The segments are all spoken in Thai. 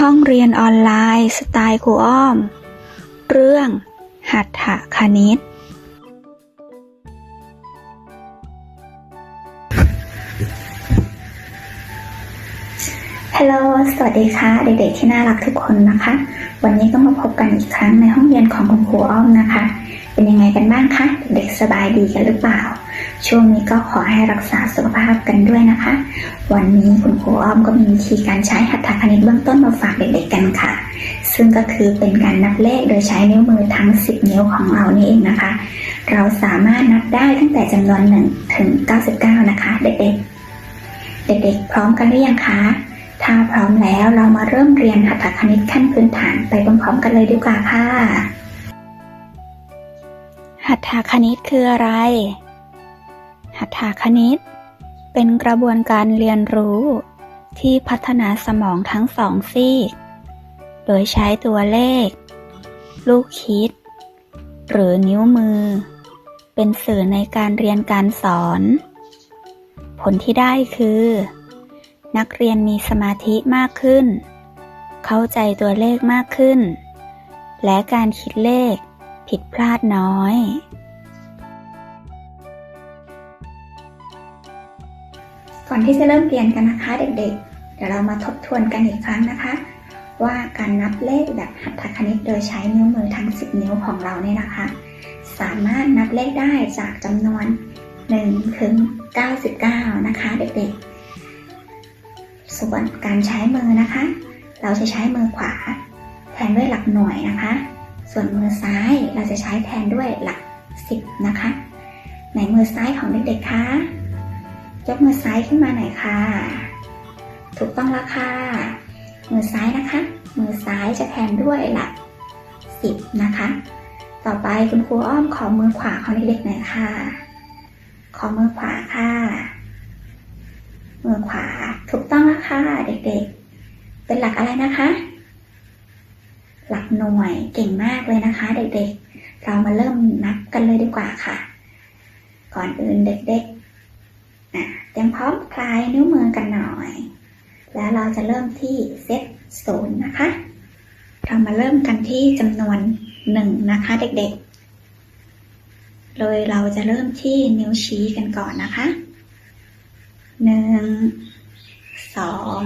ห้องเรียนออนไลน์สไตล์ครูอ้อม เรื่อง หัตถคณิต ฮัลโหล สวัสดีค่ะ เด็กๆที่น่ารักทุกคนนะคะ วันนี้ก็มาพบกันอีกครั้งในห้องเรียนของคุณครูอ้อมนะคะ เป็นยังไงกันบ้างคะ เด็กสบายดีกันหรือเปล่า ช่วงนี้ก็ขอให้รักษาสุขภาพกันด้วยนะคะ วันนี้คุณครูอ้อมก็มีวิธีการใช้หัตถคณิตเบื้องต้นมาฝากเด็กๆกันค่ะ ซึ่งก็คือเป็นการนับเลขโดยใช้นิ้วมือทั้ง 10 นิ้วของเรานี่เองนะคะ เราสามารถนับได้ตั้งแต่จำนวน1ถึง 99 นะคะ เด็กๆ เด็กๆ พร้อมกันหรือยังคะถ้าพร้อมแล้วเรามาเริ่มเรียนหัตถคณิตขั้นพื้นฐานไปพร้อมๆกันเลยดีกว่าค่ะ หัตถคณิตคืออะไร หัตถคณิต เป็นกระบวนการเรียนรู้ ที่พัฒนาสมองทั้งสองซีก โดยใช้ตัวเลข ลูกคิด หรือนิ้วมือ เป็นสื่อในการเรียนการสอน ผลที่ได้คือ นักเรียนมีสมาธิมากขึ้น เข้าใจตัวเลขมากขึ้น และการคิดเลข ผิดพลาดน้อย ก่อนที่จะเริ่มเรียนกันนะคะ เด็กๆ เดี๋ยวเรามาทบทวนกันอีกครั้งนะคะ ว่าการนับเลขแบบหัตถคณิตโดยใช้นิ้วมือทั้ง 10 นิ้วของเราเนี่ยนะคะ สามารถนับเลขได้จากจำนวน1ถึง99 นะคะ เด็กๆ ส่วนการใช้มือนะคะ เราจะใช้มือขวาแทนด้วยหลักหน่วยนะคะ ส่วนมือซ้ายเราจะใช้แทนด้วยหลัก 10 นะคะ ไหนมือซ้ายของเด็กๆคะยกมือซ้ายขึ้นมาหน่อยค่ะ ถูกต้องแล้วค่ะ มือซ้ายนะคะ มือซ้ายจะแทนด้วยหลัก 10 นะคะ ต่อไปคุณครูอ้อมขอมือขวาของเด็กๆหน่อยค่ะ ขอมือขวาค่ะ มือขวาถูกต้องแล้วค่ะเด็กๆ เป็นหลักอะไรนะคะ หลักหน่วยเก่งมากเลยนะคะ เด็กๆ เรามาเริ่มนับกันเลยดีกว่าค่ะ ก่อนอื่นเด็กๆเตรียมพร้อมคลายนิ้วมือกันหน่อย แล้วเราจะเริ่มที่เซตศูนย์นะคะ เรามาเริ่มกันที่จำนวนหนึ่งนะคะ เด็กๆ โดยเราจะเริ่มที่นิ้วชี้กันก่อนนะคะหนึ่งสอง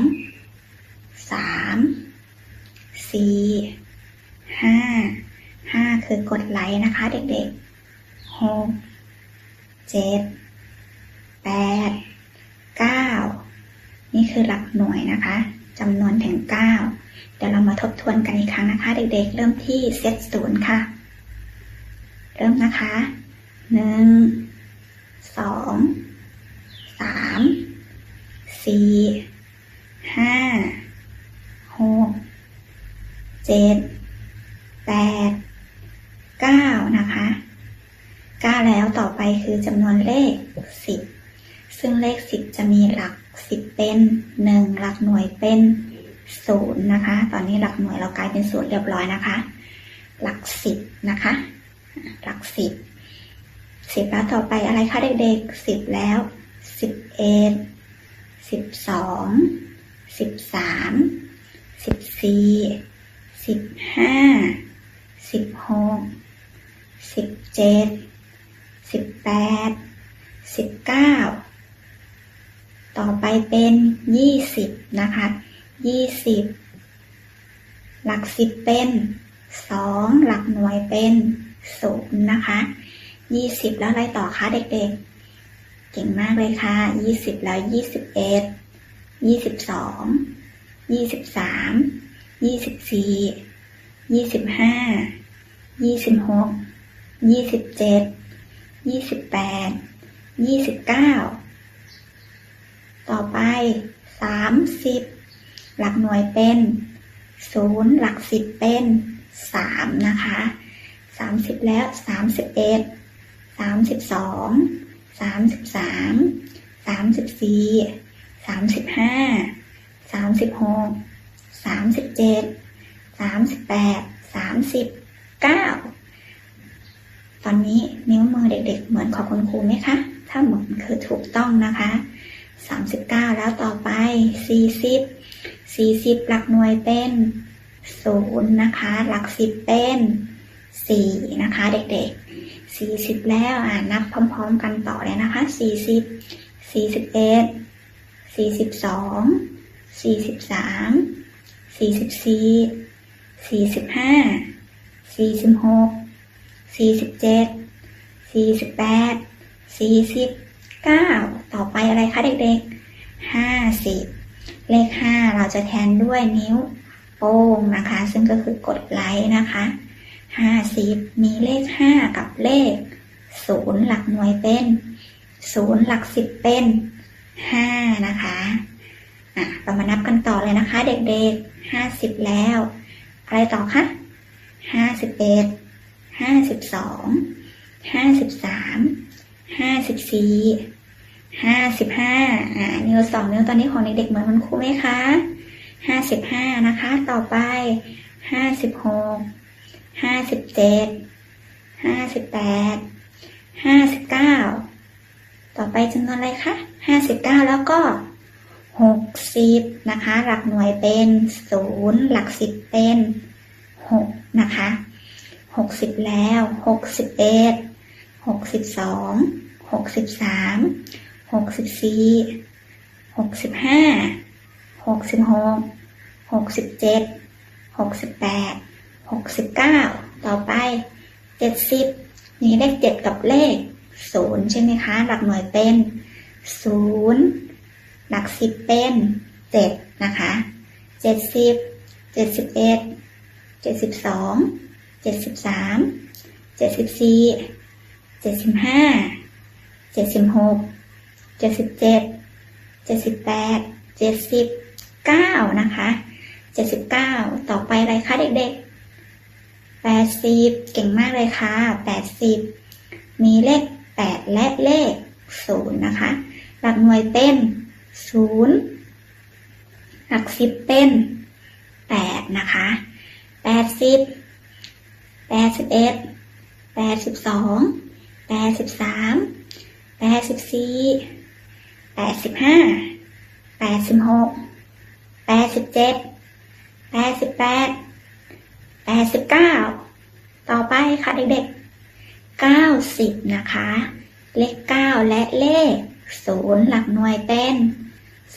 สามสี่ ห้าห้าคือกดไลค์นะคะ เด็กๆหกเจ็ดแปดเก้านี่คือหลักหน่วยนะคะจำนวนถึงเก้าเดี๋ยวเรามาทบทวนกันอีกครั้งนะคะ เด็กๆ เริ่มที่เซตศูนย์ค่ะ เริ่มนะคะหนึ่งสองสามสี่ห้าหกเจ็ด แปดเก้านะคะเก้าแล้วต่อไปคือจำนวนเลขสิบซึ่งเลขสิบจะมีหลักสิบเป็นหนึ่งหลักหน่วยเป็นศูนย์นะคะ ตอนนี้หลักหน่วยเรากลายเป็นศูนย์เรียบร้อยนะคะ หลักสิบนะคะ หลักสิบสิบแล้วต่อไปอะไรคะเด็กๆสิบแล้วสิบเอ็ดสิบสองสิบสามสิบสี่สิบห้า สิบหกสิบเจ็ดสิบแปดสิบเก้าต่อไปเป็นยี่สิบนะคะยี่สิบหลักสิบเป็นสองหลักหน่วยเป็นศูนย์นะคะยี่สิบแล้วอะไรต่อคะเด็กๆ เก่งมากเลยค่ะยี่สิบแล้วยี่สิบเอ็ดยี่สิบสองยี่สิบสามยี่สิบสี่ยี่สิบห้า ยี่สิบหกยี่สิบเจ็ดยี่สิบแปดยี่สิบเก้าต่อไปสามสิบหลักหน่วยเป็นศูนย์หลักสิบเป็นสามนะคะสามสิบแล้วสามสิบเอ็ดสามสิบสองสามสิบสามสามสิบสี่สามสิบห้าสามสิบหกสามสิบเจ็ดสามสิบแปดสามสิบ เก้าตอนนี้นิ้วมือเด็กๆ เหมือนของคุณครูไหมคะ ถ้าเหมือนคือถูกต้องนะคะ 39 แล้วต่อไป 40สี่สิบหลักหน่วยเป็นศูนย์นะคะ หลักสิบเป็นสี่นะคะ เด็กๆสี่สิบแล้วอ่านับพร้อมๆกันต่อเลยนะคะสี่สิบสี่สิบเอ็ด สี่สิบหกสี่สิบเจ็ดสี่สิบแปดสี่สิบเก้าต่อไปอะไรคะเด็กๆห้าสิบเลข5เราจะแทนด้วยนิ้วโป้งนะคะ ซึ่งก็คือกดไลค์นะคะ50มีเลข5กับเลข0หลักหน่วยเป็น0หลัก10เป็น5นะคะอะเรามานับกันต่อเลยนะคะ เด็กๆ50แล้ว อะไรต่อคะ 51 52 53 54ห้าสิบสองห้าสิบสามห้าสิบสี่ห้าสิบห้าอ่านิ้วสองนิ้วตอนนี้ของเด็กๆเหมือนมันครูไหมคะห้าสิบห้านะคะ ต่อไปห้าสิบหกห้าสิบเจ็ดห้าสิบแปดห้าสิบเก้าต่อไปจำนวนอะไรคะห้าสิบเก้าแล้วก็หกสิบนะคะ หลักหน่วยเป็นศูนย์หลักสิบเป็นหก นะคะหกสิบแล้วหกสิบเอ็ดหกสิบสองหกสิบสามหกสิบสี่หกสิบห้าหกสิบหกหกสิบเจ็ดหกสิบแปดหกสิบเก้าต่อไปเจ็ดสิบมีเลขเจ็ดกับเลขศูนย์ใช่ไหมคะ หลักหน่วยเป็นศูนย์หลักสิบเป็นเจ็ดนะคะเจ็ดสิบเจ็ดสิบเอ็ด เจ็ดสิบสองเจ็ดสิบสามเจ็ดสิบสี่เจ็ดสิบห้าเจ็ดสิบหกเจ็ดสิบเจ็ดเจ็ดสิบแปดเจ็ดสิบเก้านะคะเจ็ดสิบเก้าต่อไปอะไรคะเด็กๆแปดสิบเก่งมากเลยค่ะแปดสิบมีเลขแปดและเลขศูนย์นะคะ หลักหน่วยเป็นศูนย์หลักสิบเป็นแปดนะคะ แปดสิบแปดสิบเอ็ดแปดสิบสองแปดสิบสามแปดสิบสี่แปดสิบห้าแปดสิบหกแปดสิบเจ็ดแปดสิบแปดแปดสิบเก้าต่อไปค่ะเด็กๆเก้าสิบนะคะ เลขเก้าและเลขศูนย์หลักหน่วยเป็น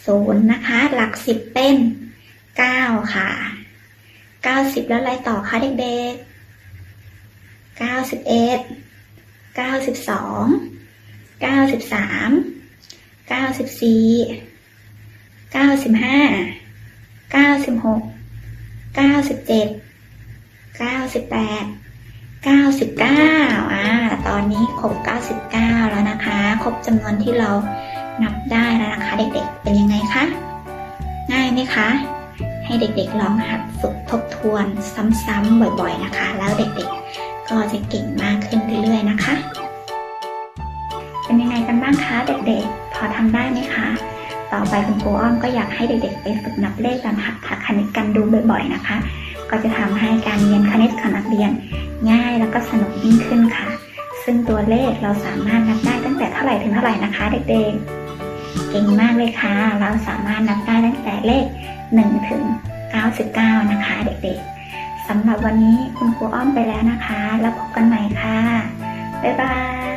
ศูนย์นะคะ หลักสิบเป็นเก้าค่ะ เก้าสิบแล้วอะไรต่อคะเด็กๆเก้าสิบเอ็ดเก้าสิบสองเก้าสิบสามเก้าสิบสี่เก้าสิบห้าเก้าสิบหกเก้าสิบเจ็ดเก้าสิบแปดเก้าสิบเก้าอ่า ตอนนี้ครบเก้าสิบเก้าแล้วนะคะ ครบจำนวนที่เรานับได้แล้วนะคะ เด็กๆ เป็นยังไงคะ ง่ายไหมคะ ให้เด็กๆลองหัดฝึกทบทวนซ้ำๆบ่อยๆนะคะ แล้วเด็กๆก็จะเก่งมากขึ้นเรื่อยๆนะคะ เป็นยังไงกันบ้างคะเด็กๆ พอทำได้ไหมคะ ต่อไปคุณครูอ้อมก็อยากให้เด็กๆไปฝึกนับเลขแบบหัดถคณิตกันดูบ่อยๆนะคะ ก็จะทำให้การเรียนคณิตของนักเรียนง่ายแล้วก็สนุกยิ่งขึ้นค่ะ ซึ่งตัวเลขเราสามารถนับได้ตั้งแต่เท่าไหร่ถึงเท่าไหร่นะคะ เด็กๆ เก่งมากเลยค่ะ เราสามารถนับได้ เลข 1 ถึง 99 นะคะ เด็กๆสำหรับวันนี้คุณครูอ้อมไปแล้วนะคะ แล้วพบกันใหม่ค่ะ บ๊ายบาย